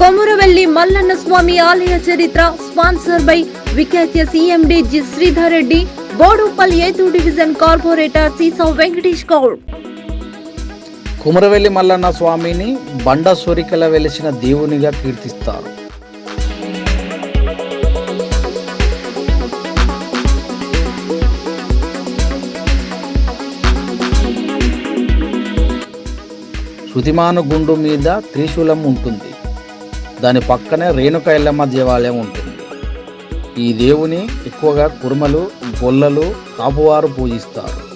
కొమురవెల్లి మల్లన్న స్వామి ఆలయ చరిత్ర sponsor by Vikhyatha CMD G Sridhar Reddy Boduppalli ఏతు division corporator Seesa Venkatesh Goud. Kumaravelli Mallanna స్వామిని బండ సూరికల వెలిసిన దేవునిగా కీర్తిస్తారు. శృతిమాను గుండు మీద త్రిశూలం ఉంటుంది. దాని పక్కనే రేణుక ఎల్లమ్మ దేవాలయం ఉంటుంది. ఈ దేవుని ఎక్కువగా కురుమలు గొల్లలు కాపువారు పూజిస్తారు.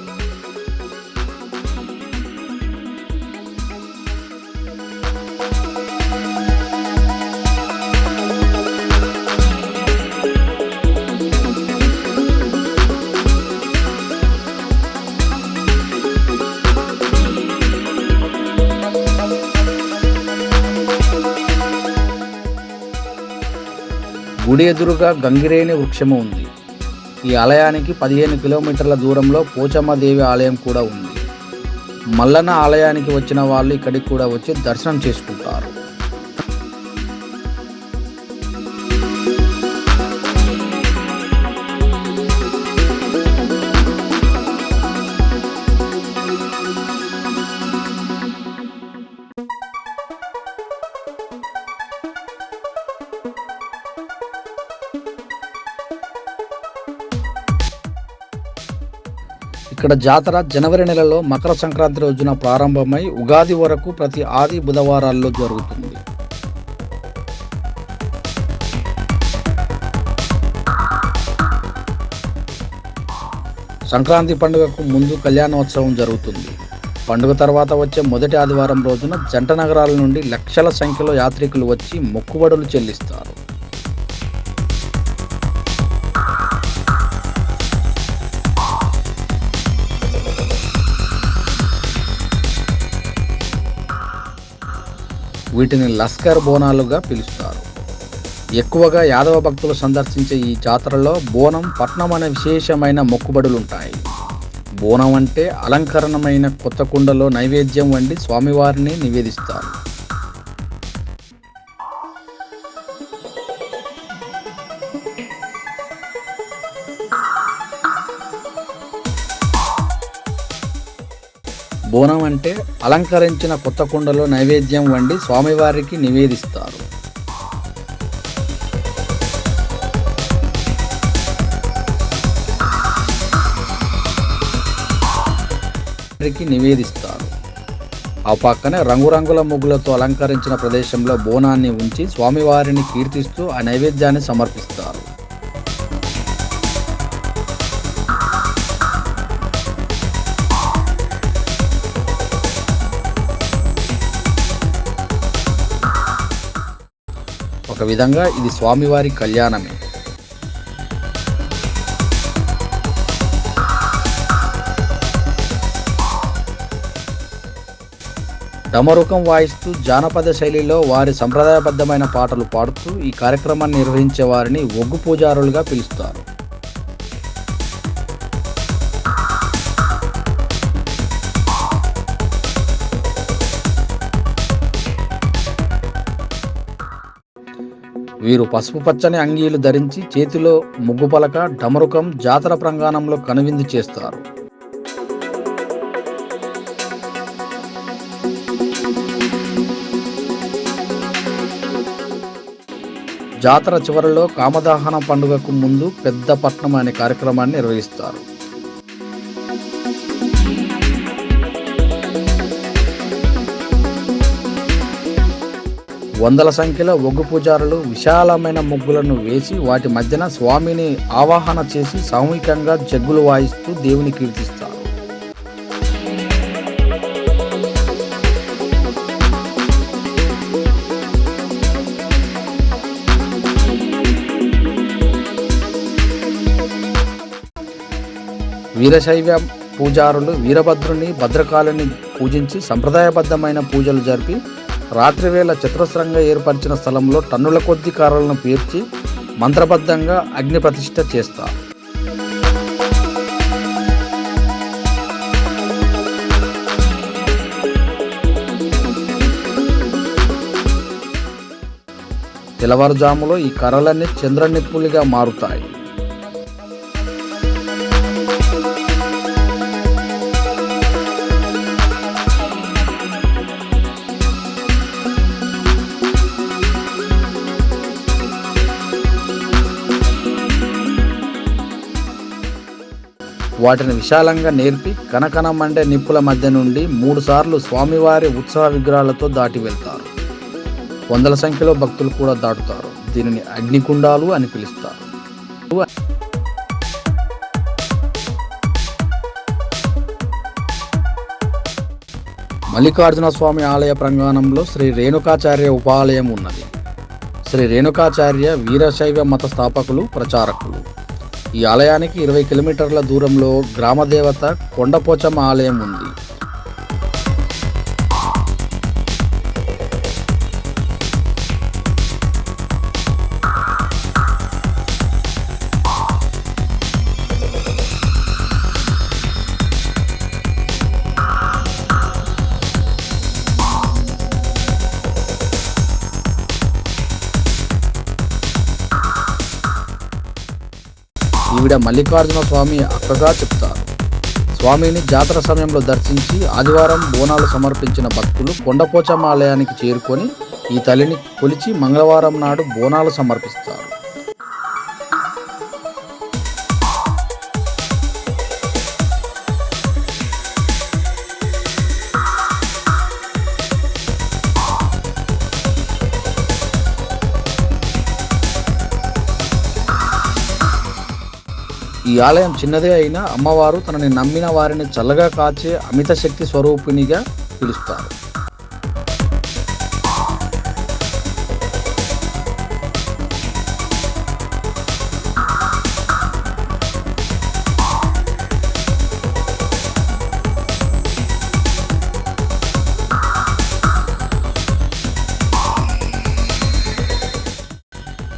గుడి ఎదురుగా గంగిరేణి వృక్షము ఉంది. ఈ ఆలయానికి పదిహేను కిలోమీటర్ల దూరంలో పోచమ్మదేవి ఆలయం కూడా ఉంది. మల్లన్న ఆలయానికి వచ్చిన వాళ్ళు ఇక్కడికి కూడా వచ్చి దర్శనం చేసుకుంటారు. ఇక్కడ జాతర జనవరి నెలలో మకర సంక్రాంతి రోజున ప్రారంభమై ఉగాది వరకు ప్రతి ఆది బుధవారాల్లో జరుగుతుంది. సంక్రాంతి పండుగకు ముందు కళ్యాణోత్సవం జరుగుతుంది. పండుగ తర్వాత వచ్చే మొదటి ఆదివారం రోజున జంట నగరాల నుండి లక్షల సంఖ్యలో యాత్రికులు వచ్చి మొక్కుబడులు చెల్లిస్తారు. వీటిని లస్కర్ బోనాలుగా పిలుస్తారు. ఎక్కువగా యాదవ భక్తులు సందర్శించే ఈ జాతరలో బోనం పట్నం అనే విశేషమైన మొక్కుబడులుంటాయి. బోనం అంటే అలంకరణమైన కొత్త కుండలో నైవేద్యం వండి స్వామివారిని నివేదిస్తారు. బోనం అంటే అలంకరించిన కొత్త కుండలో నైవేద్యం వండి స్వామివారికి నివేదిస్తారు. వారికి నివేదిస్తారు. ఆ పక్కనే రంగురంగుల ముగ్గులతో అలంకరించిన ప్రదేశంలో బోనాన్ని ఉంచి స్వామివారిని కీర్తిస్తూ ఆ నైవేద్యాన్ని సమర్పిస్తారు. ఒక విధంగా ఇది స్వామివారి కళ్యాణమే. డమరుకం వాయిస్తూ జానపద శైలిలో వారి సంప్రదాయబద్ధమైన పాటలు పాడుతూ ఈ కార్యక్రమాన్ని నిర్వహించే వారిని ఒగ్గు పూజారులుగా పిలుస్తారు. వీరు పసుపు పచ్చని అంగీలు ధరించి చేతిలో ముగ్గు పలక డమరుకం జాతర ప్రాంగణంలో కనువిందు చేస్తారు. జాతర చివరిలో కామదాహన పండుగకు ముందు పెద్ద పట్నం అనే కార్యక్రమాన్ని నిర్వహిస్తారు. వందల సంఖ్యలో ఒగ్గు పూజారులు విశాలమైన ముగ్గులను వేసి వాటి మధ్యన స్వామిని ఆవాహన చేసి సామూహికంగా జగ్గులు వాయిస్తూ దేవుని కీర్తిస్తారు. వీరశైవ పూజారులు వీరభద్రుని భద్రకాళిని పూజించి సంప్రదాయబద్ధమైన పూజలు జరిపి రాత్రివేళ చతురస్రంగా ఏర్పరిచిన స్థలంలో టన్నుల కొద్ది కారాలను పేర్చి మంత్రబద్ధంగా అగ్ని ప్రతిష్ఠ చేస్తారు తెల్లవారుజాములో ఈ కర్రలన్నీ చంద్రనిప్పులుగా మారుతాయి. వాటిని విశాలంగా నేర్పి కనకనం మండే నిప్పుల మధ్య నుండి మూడుసార్లు స్వామివారి ఉత్సవ విగ్రహాలతో దాటి వెళ్తారు. వందల సంఖ్యలో భక్తులు కూడా దాటుతారు. దీనిని అగ్నికుండాలు అని పిలుస్తారు. మల్లికార్జున స్వామి ఆలయ ప్రాంగణంలో శ్రీ రేణుకాచార్య ఉపాలయం ఉన్నది. శ్రీ రేణుకాచార్య వీరశైవ మత స్థాపకులు ప్రచారకులు. ఈ ఆలయానికి ఇరవై కిలోమీటర్ల దూరంలో గ్రామదేవత కొండపోచమ్మ ఆలయం ఉంది. ఈవిడ మల్లికార్జున స్వామి అక్కగా చెప్తారు. స్వామిని జాతర సమయంలో దర్శించి ఆదివారం బోనాలు సమర్పించిన భక్తులు కొండపోచమ్మ ఆలయానికి చేరుకొని ఈ తల్లిని కొలిచి మంగళవారం నాడు బోనాలు సమర్పిస్తారు. ఈ ఆలయం చిన్నదే అయినా అమ్మవారు తనని నమ్మిన వారిని చల్లగా కాచే అమిత శక్తి స్వరూపిణిగా పిలుస్తారు.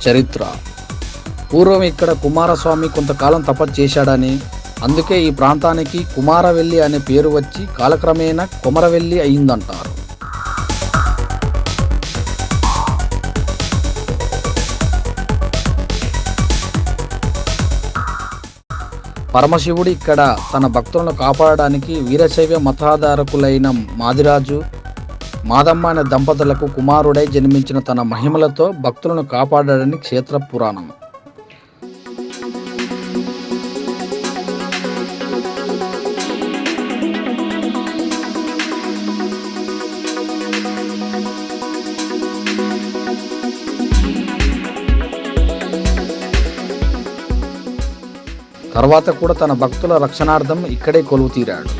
చరిత్ర పూర్వం ఇక్కడ కుమారస్వామి కొంతకాలం తపస్సు చేశాడని అందుకే ఈ ప్రాంతానికి కుమారవెల్లి అనే పేరు వచ్చి కాలక్రమేణా కుమరవెల్లి అయిందంటారు. పరమశివుడు ఇక్కడ తన భక్తులను కాపాడడానికి వీరశైవ మతాధారకులైన మాదిరాజు మాదమ్మ అనే దంపతులకు కుమారుడై జన్మించిన తన మహిమలతో భక్తులను కాపాడాడని క్షేత్ర పురాణం. తర్వాత కూడా తన భక్తుల రక్షణార్థం ఇక్కడే కొలువు తీరాడు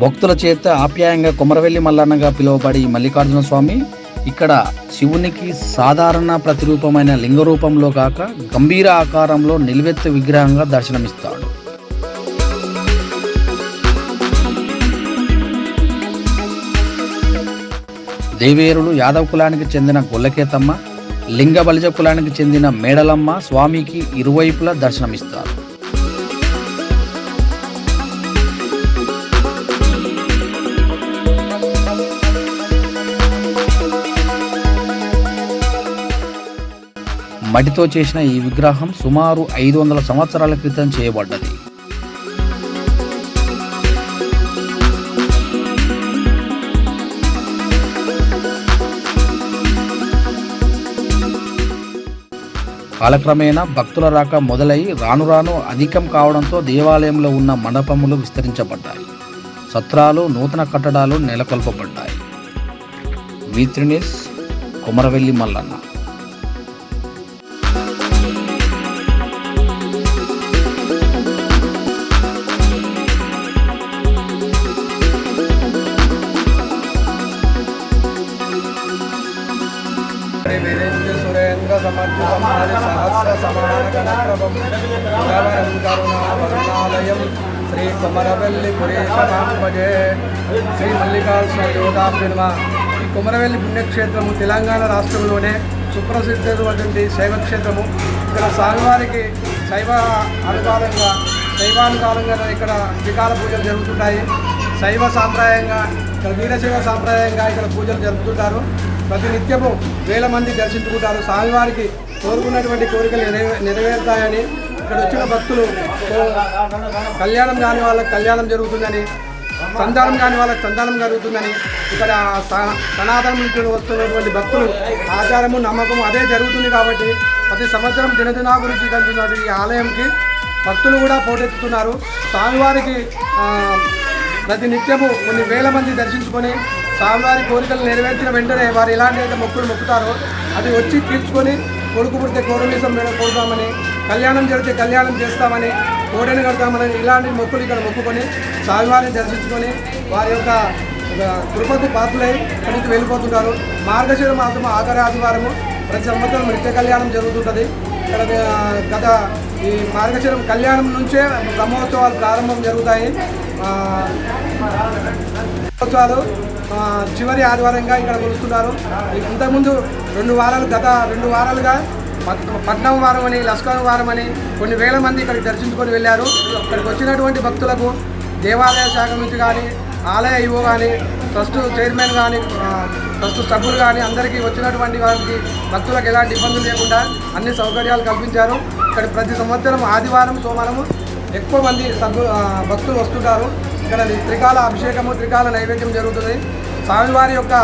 భక్తుల చేత ఆప్యాయంగా కుమరవెల్లి మల్లన్నగా పిలువబడి మల్లికార్జున స్వామి ఇక్కడ శివునికి సాధారణ ప్రతిరూపమైన లింగ రూపంలో కాక గంభీర ఆకారంలో నిలువెత్తు విగ్రహంగా దర్శనమిస్తాడు. దేవేరులు యాదవ కులానికి చెందిన గొల్లకేతమ్మ లింగ బలిజ కులానికి చెందిన మేడలమ్మ స్వామికి ఇరువైపులా దర్శనమిస్తారు. మట్టితో చేసిన ఈ విగ్రహం సుమారు ఐదు వందల సంవత్సరాల క్రితం చేయబడ్డది కాలక్రమేణా భక్తుల రాక మొదలై రాను రాను అధికం కావడంతో దేవాలయంలో ఉన్న మండపములు విస్తరించబడ్డాయి. సత్రాలు నూతన కట్టడాలు నెలకొల్పబడ్డాయి. వీత్రినిస్ కొమరవెల్లి మల్లన్న. సహస్ర శ్రీ కుమరవెల్లి పురేషమాంబజే శ్రీ మల్లికార్జున యోగాభ్యున్మ ఈ కుమరవెల్లి పుణ్యక్షేత్రము తెలంగాణ రాష్ట్రంలోనే సుప్రసిద్ధమైనటువంటి శైవక్షేత్రము. ఇక్కడ స్వామివారికి శైవ అనుకాలంగా శైవానుకాలంగా ఇక్కడ వికాల పూజలు జరుగుతుంటాయి. శైవ సాంప్రదాయంగా ఇక్కడ వీరశైవ సాంప్రదాయంగా ఇక్కడ పూజలు జరుపుతుంటారు. ప్రతి నిత్యము వేల మంది దర్శించుకుంటారు. స్వామివారికి కోరుకున్నటువంటి కోరికలు నెరవే నెరవేరుతాయని ఇక్కడ వచ్చిన భక్తులు కళ్యాణం కాని వాళ్ళకి కళ్యాణం జరుగుతుందని సంతానం కాని వాళ్ళకి సంతానం జరుగుతుందని ఇక్కడ సనాతనం నుంచి వస్తున్నటువంటి భక్తులు ఆచారము నమ్మకము అదే జరుగుతుంది కాబట్టి ప్రతి సంవత్సరం దినదినాభివృద్ధి చెందుతున్న ఈ ఆలయంకి భక్తులు కూడా పోటెత్తుతున్నారు. స్వామివారికి ప్రతి నిత్యము కొన్ని వేల మంది దర్శించుకొని స్వామివారి కోరికలు నెరవేర్చిన వెంటనే వారు ఎలాంటి అయితే మొక్కులు మొక్కుతారో అది వచ్చి తీర్చుకొని కొడుకు పుడితే కోరమీసం కోరుతామని కళ్యాణం జరిగితే కళ్యాణం చేస్తామని కోడని కడతామని ఇలాంటి మొక్కులు ఇక్కడ మొక్కుకొని స్వామివారిని దర్శించుకొని వారి యొక్క ఒక కృపకు పాత్రలై ఇక్కడి వెళ్ళిపోతుంటారు మార్గశిర మాసము ఆఖరి ఆదివారము ప్రతి సంవత్సరం నిత్య కళ్యాణం జరుగుతుంటుంది. ఇక్కడ గత ఈ మార్గశిరం కళ్యాణం నుంచే బ్రహ్మోత్సవాలు ప్రారంభం జరుగుతాయి. ప్రభుత్వాలు చివరి ఆదివారంగా ఇక్కడ కొలుస్తున్నారు. ఇంతకుముందు రెండు వారాలు గత రెండు వారాలుగా పట్నం వారం అని లస్కర్ వారం అని కొన్ని వేల మంది ఇక్కడ దర్శించుకొని వెళ్ళారు. ఇక్కడికి వచ్చినటువంటి భక్తులకు దేవాలయ శాఖ నుంచి కానీ ఆలయ ఇవో కానీ ట్రస్ట్ చైర్మన్ కానీ ట్రస్ట్ సభ్యులు కానీ అందరికీ వచ్చినటువంటి వారికి భక్తులకు ఎలాంటి ఇబ్బందులు లేకుండా అన్ని సౌకర్యాలు కల్పించారు. ఇక్కడ ప్రతి సంవత్సరం ఆదివారం సోమవారం ఎక్కువ మంది సభ్యు భక్తులు వస్తుంటారు. ఇక్కడ త్రికాల అభిషేకము త్రికాల నైవేద్యం జరుగుతుంది. స్వామివారి యొక్క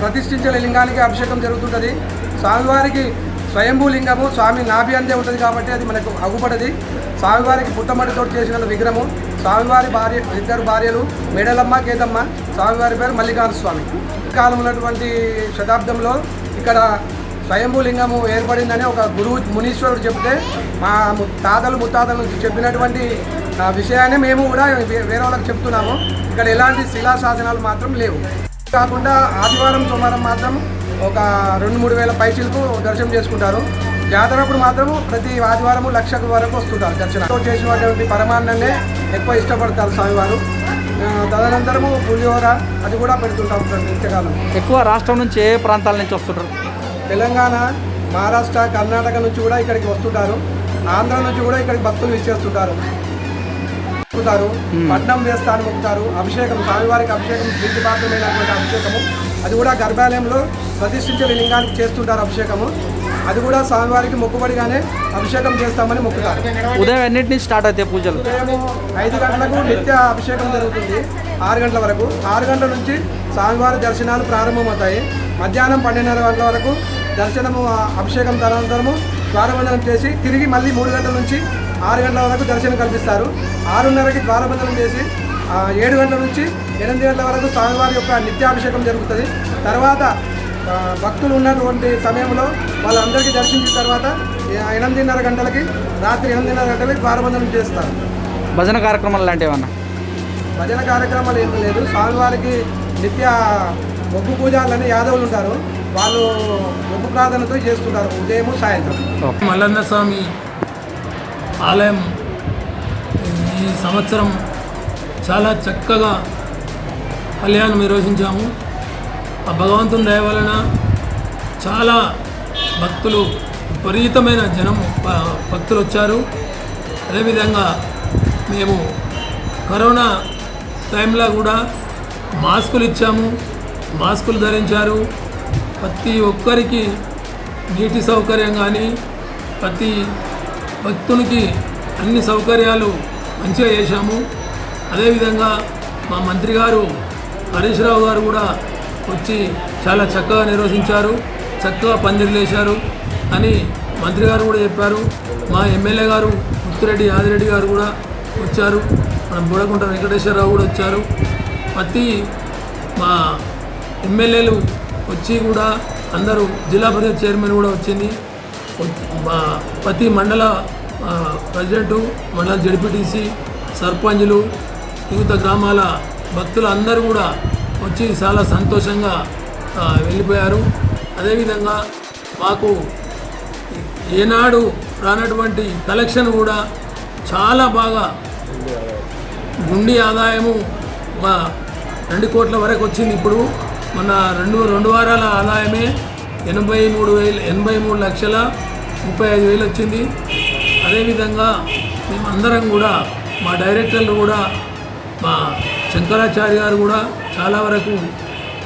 ప్రతిష్ఠించిన లింగానికి అభిషేకం జరుగుతుంటుంది. స్వామివారికి స్వయంభూ లింగము స్వామి నాభి అందే ఉంటుంది కాబట్టి అది మనకు అగుపడది. స్వామివారికి పుట్టమడితో చేసిన విగ్రహము. స్వామివారి భార్య ఇద్దరు భార్యలు మేడలమ్మ కేతమ్మ స్వామివారి పేరు మల్లికార్జున స్వామి. కాలం ఉన్నటువంటి శతాబ్దంలో ఇక్కడ స్వయంభూలింగము ఏర్పడిందని ఒక గురువు మునీశ్వరుడు చెప్తే మా ము- తాతలు ముత్తాతలు చెప్పినటువంటి విషయాన్ని మేము కూడా వే- వేరే వాళ్ళకి చెప్తున్నాము. ఇక్కడ ఎలాంటి శిలా శాసనాలు మాత్రం లేవు. కాకుండా ఆదివారం సోమవారం మాత్రం ఒక రెండు మూడు వేల పైసలకు దర్శనం చేసుకుంటారు. జాతరప్పుడు మాత్రం ప్రతి ఆదివారము లక్షకు వరకు వస్తుంటారు దర్శనం చేసినటువంటి పరమాన్నాన్నే ఎక్కువ ఇష్టపడతారు స్వామివారు. తదనంతరము పులిహోర అది కూడా పెడుతుంటాం ప్రతి నిత్యకాలం ఎక్కువ రాష్ట్రం నుంచి ఏ ప్రాంతాల నుంచి వస్తుంటారు? తెలంగాణ మహారాష్ట్ర కర్ణాటక నుంచి కూడా ఇక్కడికి వస్తుంటారు. ఆంధ్ర నుంచి కూడా ఇక్కడికి భక్తులు ఇచ్చేస్తుంటారు మొక్కుతారు పట్నం వేస్తాను మొక్కుతారు అభిషేకం స్వామివారికి అభిషేకం ప్రీతిపాత్రమైనటువంటి అభిషేకము. అది కూడా గర్భాలయంలో ప్రతిష్ఠించిన లింగానికి చేస్తుంటారు అభిషేకము. అది కూడా స్వామివారికి మొక్కుబడిగానే అభిషేకం చేస్తామని మొక్కుతారు. ఉదయం ఎన్నింటి స్టార్ట్ అవుతాయి పూజలు? ఉదయం ఐదు గంటలకు నిత్య అభిషేకం జరుగుతుంది. ఆరు గంటల వరకు. ఆరు గంటల నుంచి స్వామివారి దర్శనాలు ప్రారంభమవుతాయి. మధ్యాహ్నం పన్నెండున్నర గంటల వరకు దర్శనము అభిషేకం తదనంతరము ద్వారబంధనం చేసి తిరిగి మళ్ళీ మూడు గంటల నుంచి ఆరు గంటల వరకు దర్శనం కల్పిస్తారు. ఆరున్నరకి ద్వారబంధనం చేసి ఏడు గంటల నుంచి ఎనిమిది గంటల వరకు స్వామివారి యొక్క నిత్యాభిషేకం జరుగుతుంది. తర్వాత భక్తులు ఉన్నటువంటి సమయంలో వాళ్ళందరికీ దర్శించిన తర్వాత ఎనిమిదిన్నర గంటలకి రాత్రి ఎనిమిదిన్నర గంటలకి ద్వారబంధనం చేస్తారు. భజన కార్యక్రమాలు లాంటివి ఏమన్నా? భజన కార్యక్రమాలు ఏమీ లేదు. స్వామివారికి నిత్య మొగ్గు పూజలని యాదవులు ఉంటారు. వాళ్ళు మొగ్గు ప్రార్థనతో చేస్తుంటారు ఉదయం సాయంత్రం మల్లన్న స్వామి ఆలయం ఈ సంవత్సరం చాలా చక్కగా కళ్యాణం నిర్వహించాము. ఆ భగవంతుని దయ వలన చాలా భక్తులు విపరీతమైన జనం భక్తులు వచ్చారు. అదేవిధంగా మేము కరోనా టైంలో కూడా మాస్కులు ఇచ్చాము. మాస్కులు ధరించారు. ప్రతి ఒక్కరికి నీటి సౌకర్యం కానీ ప్రతి భక్తునికి అన్ని సౌకర్యాలు మంచిగా చేశాము. అదేవిధంగా మా మంత్రి గారు హరీష్ రావు గారు కూడా వచ్చి చాలా చక్కగా నిర్వహించారు చక్కగా పందిర్లు లేశారు అని మంత్రి గారు కూడా చెప్పారు. మా ఎమ్మెల్యే గారు ముత్తిరెడ్డి యాదిరెడ్డి గారు కూడా వచ్చారు. మన బుడకుంట వెంకటేశ్వరరావు కూడా వచ్చారు. ప్రతి మా ఎమ్మెల్యేలు వచ్చి కూడా అందరూ జిల్లా పరిషత్ చైర్మన్ కూడా వచ్చింది. మా ప్రతి మండల ప్రెసిడెంటు మండల జడ్పీటీసీ సర్పంచులు వివిధ గ్రామాల భక్తులు అందరూ కూడా వచ్చి చాలా సంతోషంగా వెళ్ళిపోయారు. అదేవిధంగా మాకు ఏనాడు రానటువంటి కలెక్షన్ కూడా చాలా బాగా గుండి ఆదాయము ఒక రెండు కోట్ల వరకు వచ్చింది ఇప్పుడు. మన రెండు రెండు వారాల ఆదాయమే ఎనభై మూడు వేలు ఎనభై మూడు లక్షల ముప్పై ఐదు వేలు వచ్చింది. అదేవిధంగా మేమందరం కూడా మా డైరెక్టర్లు కూడా మా శంకరాచార్య గారు కూడా చాలా వరకు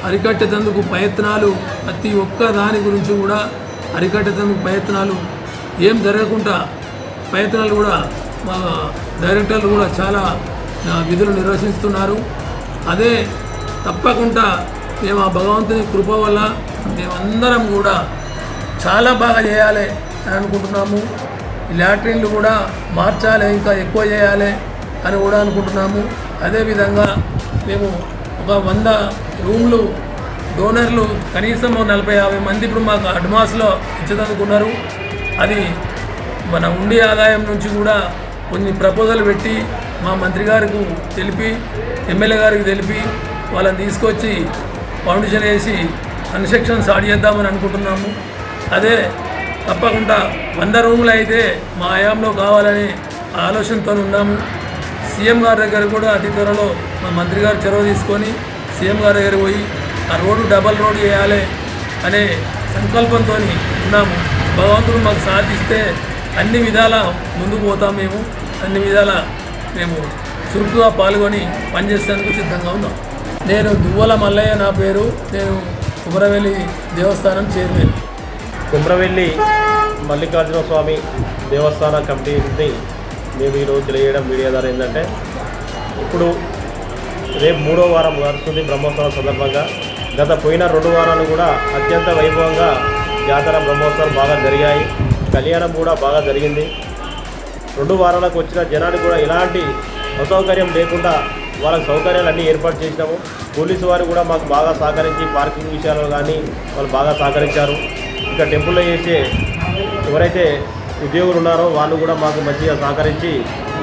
అరికట్టేందుకు ప్రయత్నాలు ప్రతి ఒక్క దాని గురించి కూడా అరికట్టేందుకు ప్రయత్నాలు. ఏం జరగకుండా ప్రయత్నాలు కూడా మా డైరెక్టర్లు కూడా చాలా విధులు నిర్వహిస్తున్నారు. అదే తప్పకుండా మేము ఆ భగవంతుని కృప వల్ల మేమందరం కూడా చాలా బాగా చేయాలి అని అనుకుంటున్నాము. లాట్రిన్లు కూడా మార్చాలి ఇంకా ఎక్కువ చేయాలి అని కూడా అనుకుంటున్నాము. అదేవిధంగా మేము ఒక వంద రూమ్లు డోనర్లు కనీసం నలభై యాభై మంది ఇప్పుడు మాకు అడ్వాన్స్లో ఇచ్చేదనుకున్నారు. అది మన ఉండి ఆదాయం నుంచి కూడా కొన్ని ప్రపోజల్ పెట్టి మా మంత్రి గారికి తెలిపి ఎమ్మెల్యే గారికి తెలిపి వాళ్ళని తీసుకొచ్చి ఫౌండేషన్ వేసి కన్స్ట్రక్షన్ స్టార్ట్ చేద్దామని అనుకుంటున్నాము. అదే తప్పకుండా వంద రూములు అయితే మా హయాంలో కావాలని ఆలోచనతో ఉన్నాము. సీఎం గారి దగ్గర కూడా అతి త్వరలో మా మంత్రి గారు చొరవ తీసుకొని సీఎం గారి దగ్గర పోయి ఆ రోడ్డు డబల్ రోడ్ చేయాలి అనే సంకల్పంతో ఉన్నాము. భగవంతుడు మాకు సాధిస్తే అన్ని విధాల ముందుకు పోతాం మేము. అన్ని విధాల మేము చురుకుగా పాల్గొని పనిచేసేందుకు సిద్ధంగా ఉన్నాం. నేను దువ్వల మల్లయ్య నా పేరు. నేను కుమరవెల్లి దేవస్థానం చైర్మన్. కుమ్రవెల్లి మల్లికార్జున స్వామి దేవస్థాన కమిటీని మేము ఈరోజు తెలియజేయడం మీడియా ద్వారా ఏంటంటే ఇప్పుడు రేపు మూడో వారం నడుస్తుంది బ్రహ్మోత్సవం సందర్భంగా. గత పోయిన రెండు వారాలు కూడా అత్యంత వైభవంగా జాతర బ్రహ్మోత్సవాలు బాగా జరిగాయి. కళ్యాణం కూడా బాగా జరిగింది. రెండు వారాలకు వచ్చిన జనానికి కూడా ఎలాంటి అసౌకర్యం లేకుండా వాళ్ళకి సౌకర్యాలు అన్నీ ఏర్పాటు చేసినాము పోలీసు వారు కూడా మాకు బాగా సహకరించి పార్కింగ్ విషయాలు కానీ వాళ్ళు బాగా సహకరించారు. ఇంకా టెంపుల్లో చేసే ఎవరైతే ఉద్యోగులు ఉన్నారో వాళ్ళు కూడా మాకు మంచిగా సహకరించి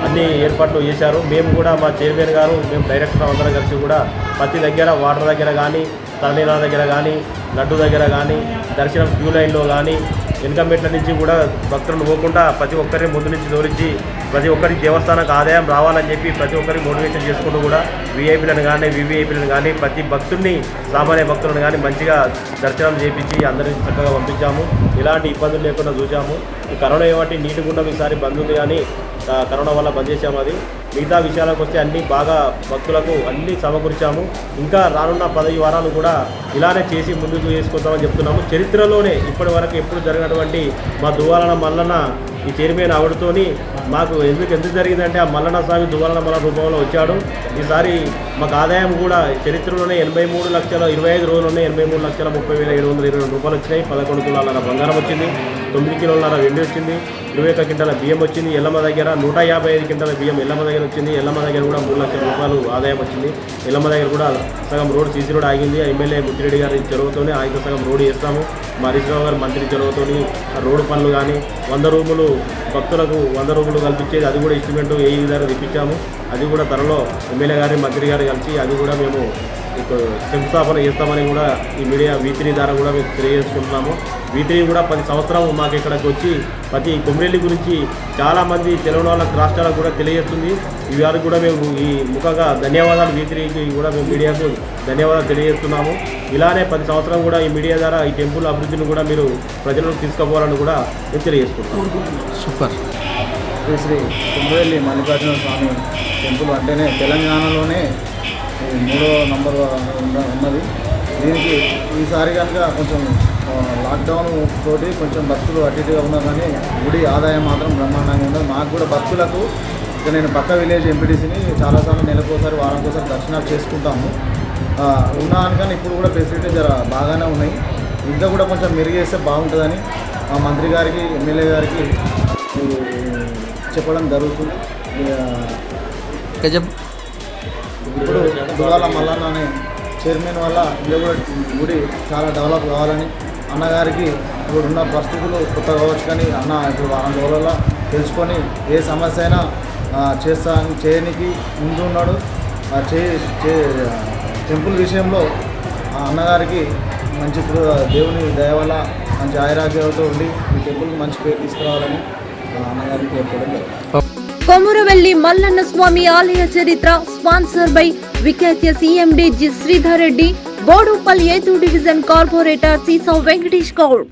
అన్ని ఏర్పాట్లు చేశారు. మేము కూడా మా చైర్మన్ గారు మేము డైరెక్టర్ అందరం కలిసి కూడా ప్రతి దగ్గర వాటర్ దగ్గర కానీ తలనీళ్ళ దగ్గర కానీ లడ్డు దగ్గర కానీ దర్శనం క్యూ లైన్లో కానీ వెనుకమెట్ల నుంచి కూడా భక్తులను పోకుండా ప్రతి ఒక్కరిని ముందు నుంచి దోరించి ప్రతి ఒక్కరి దేవస్థానానికి ఆదాయం రావాలని చెప్పి ప్రతి ఒక్కరికి మోటివేషన్ చేసుకుంటూ కూడా వీఐపీలను కానీ వివిఐపీలను కానీ ప్రతి భక్తుడిని సామాన్య భక్తులను కానీ మంచిగా దర్శనం చేయించి అందరిని చక్కగా పంపించాము. ఎలాంటి ఇబ్బందులు లేకుండా చూసాము ఈ కరోనా ఏమంటే నీటి గుండం ఈసారి బంద్ ఉంది కానీ కరోనా వల్ల బంద్ చేసాము అది. మిగతా విషయాలకు వస్తే అన్ని బాగా భక్తులకు అన్నీ సమకూర్చాము. ఇంకా రానున్న పదవి వారాలు కూడా ఇలానే చేసి ముందు ముందుకు చేసుకుంటామని చెప్తున్నాము. చరిత్రలోనే ఇప్పటి వరకు ఎప్పుడు జరిగినటువంటి మా దువ్వాలన మల్లన ఈ చైర్మన్ ఆవిడతోని మాకు ఎందుకు ఎందుకు జరిగిందంటే ఆ మల్లన్న స్వామి దువ్వాలన మల్ల రూపంలో వచ్చాడు. ఈసారి మాకు ఆదాయం కూడా చరిత్రలోనే ఎనభై మూడు లక్షల ఇరవై ఐదు రోజుల్లోనే ఎనభై మూడు లక్షల ముప్పై వేల ఏడు వందల ఇరవై రెండు రూపాయలు వచ్చినాయి. పదకొండు తులాల బంగారం వచ్చింది. తొమ్మిది కిలోల వెండి వచ్చింది. ఇరవై ఒక్క క్వింటాల బియ్యం వచ్చింది. ఎల్లమ్మ దగ్గర నూట యాభై ఐదు క్వింటాల బియ్యం ఎల్లమ్మ దగ్గర వచ్చింది. ఎల్లమ్మ దగ్గర కూడా మూడు లక్షల రూపాయలు ఆదాయం వచ్చింది. ఎల్లమ్మ దగ్గర కూడా సగం రోడ్ సీసీ రోడ్ ఆగింది. ఎమ్మెల్యే ముత్తిరెడ్డి గారి చొరవతోనే ఆయన సగం రోడ్ వేస్తాము. మా హరీశ్రావు గారు మంత్రి చొరవతోని రోడ్డు పనులు కానీ వంద రూములు భక్తులకు వంద రూములు కల్పించేది అది కూడా ఇన్స్ట్రుమెంట్ ఏ విధంగా తెప్పించాము. అది కూడా త్వరలో ఎమ్మెల్యే గారి మంత్రి గారు కలిసి అది కూడా మేము ఇప్పుడు శంకుస్థాపన చేస్తామని కూడా ఈ మీడియా వీతిని ద్వారా కూడా మేము తెలియజేసుకుంటున్నాము. వీతిని కూడా పది సంవత్సరం మాకు ఇక్కడికి వచ్చి ప్రతి కొమ్మిరెల్లి గురించి చాలామంది వాళ్ళ రాష్ట్రాలకు కూడా తెలియజేస్తుంది. ఈ వారికి కూడా మేము ఈ ముఖంగా ధన్యవాదాలు వీతిరికి కూడా మేము మీడియాకు ధన్యవాదాలు తెలియజేస్తున్నాము. ఇలానే పది సంవత్సరం కూడా ఈ మీడియా ద్వారా ఈ టెంపుల్ అభివృద్ధిని కూడా మీరు ప్రజలకు తీసుకుపోవాలని కూడా మేము తెలియజేసుకుంటున్నాము. సూపర్. శ్రీ శ్రీ కుమ్మరెల్లి మల్లికార్జున స్వామి టెంపుల్ అంటేనే తెలంగాణలోనే మూడో నంబర్ ఉన్నది. దీనికి ఈసారి కనుక కొంచెం లాక్డౌన్ తోటి కొంచెం భక్తులు అటు ఇటుగా ఉన్నారు కానీ గుడి ఆదాయం మాత్రం బ్రహ్మాండంగా ఉన్నది. మాకు కూడా భక్తులకు ఇక నేను పక్క విలేజ్ ఎంపీటీసీని చాలాసార్లు నెలకోసారి వారంకోసారి దర్శనాలు చేసుకుంటాము. ఉన్నాను కానీ ఇప్పుడు కూడా ఫెసిలిటీ జర బాగానే ఉన్నాయి. ఇంకా కూడా కొంచెం మెరుగేస్తే బాగుంటుందని మా మంత్రి గారికి ఎమ్మెల్యే గారికి చెప్పడం జరుగుతుంది. చెప్పు. ఇప్పుడు దువాల మల్లన్న అనే చైర్మన్ వల్ల ఇది గుడి చాలా డెవలప్ కావాలని అన్నగారికి ఇప్పుడున్న పరిస్థితులు కొత్త కావచ్చు కానీ అన్న ఇప్పుడు వారం రోజులలో తెలుసుకొని ఏ సమస్య అయినా చేస్తా చేయనికి ముందు ఉన్నాడు. చే చే- టెంపుల్ విషయంలో ఆ అన్నగారికి మంచి దేవుని దయ వల్ల మంచి ఆయురాగ్యాలతో ఉండి ఈ టెంపుల్కి మంచి పేరు తీసుకురావాలని అన్నగారికి కోరుకోవడం జరుగుతుంది. కొమురవెల్లి మల్లన్న స్వామి ఆలయ చరిత్ర sponsor by Vikhyatha CMD G Sridhar Reddy Boduppal ఏతు division corporator Seesa Venkatesh Goud.